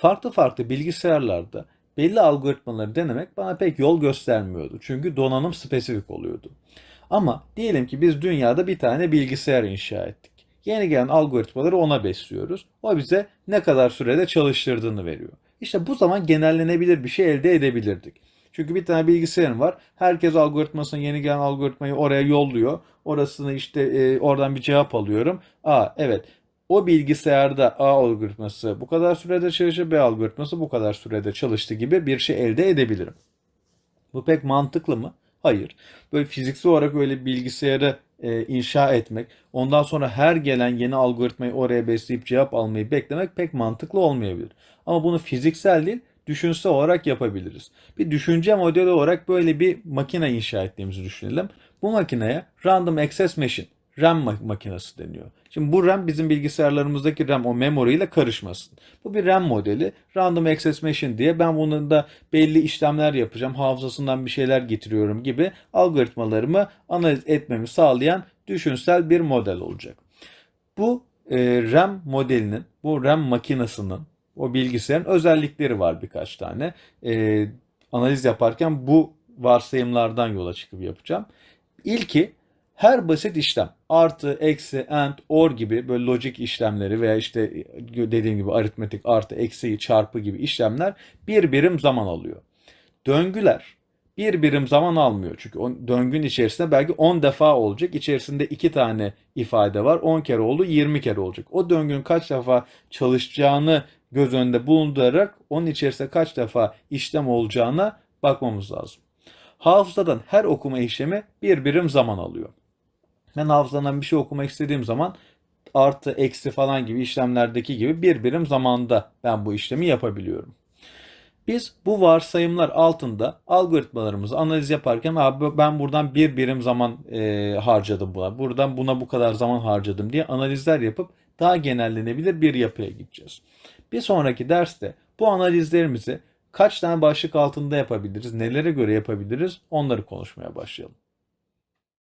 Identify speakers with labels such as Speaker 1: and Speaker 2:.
Speaker 1: farklı farklı bilgisayarlarda belli algoritmaları denemek bana pek yol göstermiyordu. Çünkü donanım spesifik oluyordu. Ama diyelim ki biz dünyada bir tane bilgisayar inşa ettik. Yeni gelen algoritmaları ona besliyoruz. O bize ne kadar sürede çalıştırdığını veriyor. İşte bu zaman genellenebilir bir şey elde edebilirdik. Çünkü bir tane bilgisayarım var. Herkes algoritmasını yeni gelen algoritmayı oraya yolluyor. Orasını işte e, oradan bir cevap alıyorum. Aa evet o bilgisayarda A algoritması bu kadar sürede çalışır, B algoritması bu kadar sürede çalıştı gibi bir şey elde edebilirim. Bu pek mantıklı mı? Hayır. Böyle fiziksel olarak öyle bir bilgisayarı e, inşa etmek, ondan sonra her gelen yeni algoritmayı oraya besleyip cevap almayı beklemek pek mantıklı olmayabilir. Ama bunu fiziksel değil, düşünsel olarak yapabiliriz. Bir düşünce modeli olarak böyle bir makine inşa ettiğimizi düşünelim. Bu makineye Random Access Machine, RAM ma- makinesi deniyor. Şimdi bu RAM bizim bilgisayarlarımızdaki RAM o memory ile karışmasın. Bu bir RAM modeli. Random Access Machine diye ben bunun da belli işlemler yapacağım. Hafızasından bir şeyler getiriyorum gibi algoritmalarımı analiz etmemi sağlayan düşünsel bir model olacak. Bu e, RAM modelinin, bu RAM makinesinin, o bilgisayarın özellikleri var birkaç tane. E, analiz yaparken bu varsayımlardan yola çıkıp yapacağım. İlki her basit işlem artı, eksi, and, or gibi böyle lojik işlemleri veya işte dediğim gibi aritmetik artı, eksi, çarpı gibi işlemler bir birim zaman alıyor. Döngüler bir birim zaman almıyor. Çünkü o döngünün içerisinde belki 10 defa olacak. İçerisinde 2 tane ifade var. 10 kere oldu 20 kere olacak. O döngünün kaç defa çalışacağını göz önünde bulundurarak onun içerisinde kaç defa işlem olacağına bakmamız lazım. Hafızadan her okuma işlemi bir birim zaman alıyor. Ben hafızadan bir şey okumak istediğim zaman artı eksi falan gibi işlemlerdeki gibi bir birim zamanda ben bu işlemi yapabiliyorum. Biz bu varsayımlar altında algoritmalarımızı analiz yaparken abi ben buradan bir birim zaman e, harcadım buna. Buradan buna bu kadar zaman harcadım diye analizler yapıp daha genellenebilir bir yapıya gideceğiz. Bir sonraki derste bu analizlerimizi kaç tane başlık altında yapabiliriz, nelere göre yapabiliriz onları konuşmaya başlayalım.